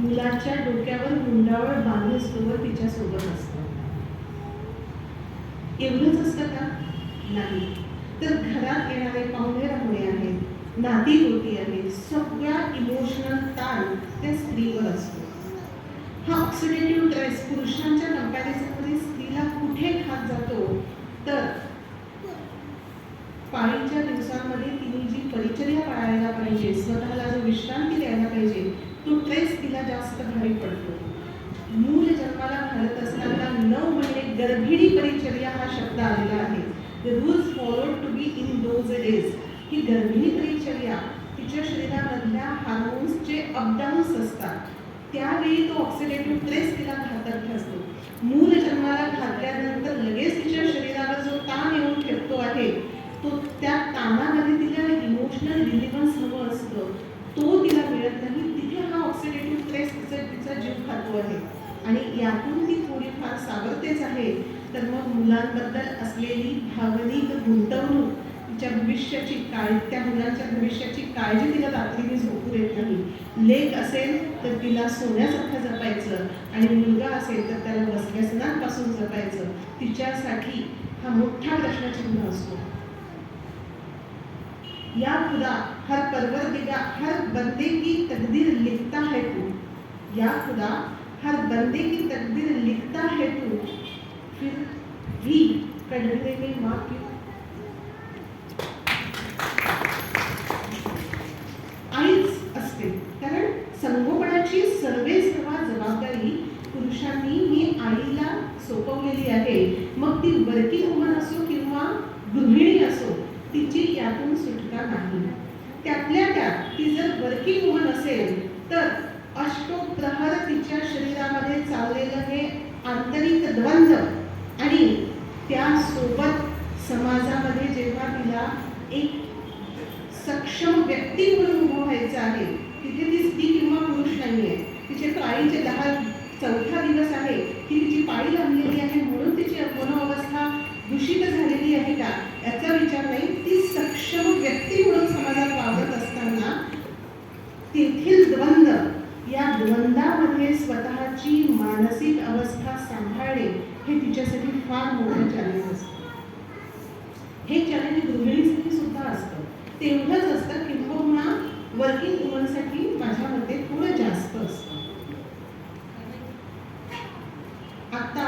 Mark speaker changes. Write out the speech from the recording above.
Speaker 1: मुलाच्या डोक्यावर मुंडावळ व तिच्या सोबत असतं. एवढंच असतं का? नाही. तर घरात येणारे पाहुणे राहुणे आहेत नाती गोती आहेत सगळ्या इमोशनल ताण त्या स्त्रीवर असतो. हा ऑक्सिडेटिव्ह स्ट्रेस पुरुषांच्या कंपॅरिझनमध्ये स्त्रीला कुठे खात जातो तर पाळीच्या दिवसांमध्ये तिने जी परिचर्या पाळायला पाहिजे स्वतःला जो विश्रांती द्यायला पाहिजे तो ट्रेस जास्त भारी पडतो. मूल जन्माला घालत असताना नऊ महिने गर्भिणी परिचर्या हा शब्द आलेला आहे. The rules followed to be in those days ही गर्भिणी परिचर्या तिच्या शरीरामधल्या हार्मोन्सचे अपडाऊन्स असतात. त्यावेळी तो ऑक्सिडेटिव्ह ट्रेस तिला घातक ठरतो मूल जन्माला घातल्यानंतर लगेच तिच्या शरीरावर जो ताण येऊन ठेवतो आहे तो त्या ताणामध्ये तिला इमोशनल रिलिव्हन्स हवं असतं. तो तिला मिळत नाही तिथे हा ऑक्सिडेटिव्ह स्ट्रेस तिचा तिचा जीव आहे. आणि यातून ती थोडीफार सावरतेच आहे. तर मग मुलांबद्दल असलेली भावनिक गुंतवणूक तिच्या भविष्याची काळजी त्या मुलांच्या भविष्याची काळजी तिला रात्रीने झोपू देत नाही. लेख असेल तर तिला सोन्यासारखं जपायचं आणि मुलगा असेल तर त्याला व्यसनांपासून जपायचं. तिच्यासाठी हा मोठा प्रश्नचिन्ह असतो. या खुदा हर परवरदिगा हर बंदे की तकदीर लिखता है तू. या खुदा हर बंदे की तकदीर लिखता है तू। फिर भी कढ़ने में माँ क्यों? आईच असते कारण संगोपनाची सर्वे सर्व जबाबदारी पुरुषांनी ही आईला सोपवलेली आहे. मग ती वर्किंग वुमन असो किंवा गृहिणी असो तिची यातून सुटका नाही. त्यातल्या त्यात ती जर वर्किंग वुमन असेल तर तिच्या शरीरामध्ये चाललेलं हे आंतरिक द्वंद्व आणि त्यासोबत समाजामध्ये जेव्हा तिला एक सक्षम व्यक्ती म्हणून उभं व्हायचं आहे तिथे ती स्त्री किंवा पुरुष नाही आहे तिचे पाळीचे दहा चौथा दिवस आहे की तिची पाळी लागलेली आहे म्हणून तिची मनोअवस्था दूषित झालेली आहे का? याचा विचार नाही. ती सक्षम व्यक्ती म्हणून समाजात वावरत असताना तेथील द्वंद्व प्रबंधामध्ये स्वतःची मानसिक अवस्था सांभाळणे हे तिच्यासाठी फार मोठं चॅलेंज असतं. हे चॅलेंज गृहिणीसाठी सुद्धा असतं. तेवढंच असतं किंबहुना वर्किंग वुमनसाठी माझ्या मते थोडं जास्त असतं. आता